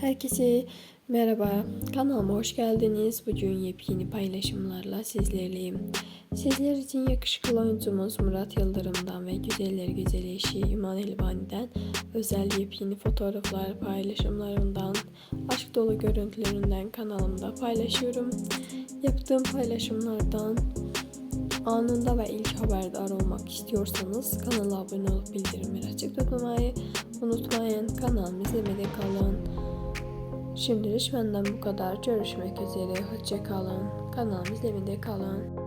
Herkese merhaba. Kanalıma hoş geldiniz. Bugün yepyeni paylaşımlarla sizlerleyim. Sizler için yakışıklı oyuncumuz Murat Yıldırım'dan ve güzeller güzel eşi İman Elbani'den özel yepyeni fotoğraflar, paylaşımlarından, aşk dolu görüntülerinden kanalımda paylaşıyorum. Yaptığım paylaşımlardan anında ve ilk haberdar olmak istiyorsanız kanala abone olup bildirimleri açık tutmayı unutmayın. Kanalımı izlemede kalın. Şimdilik benden bu kadar. Görüşmek üzere. Hoşça kalın. Kanalımı izlemede kalın.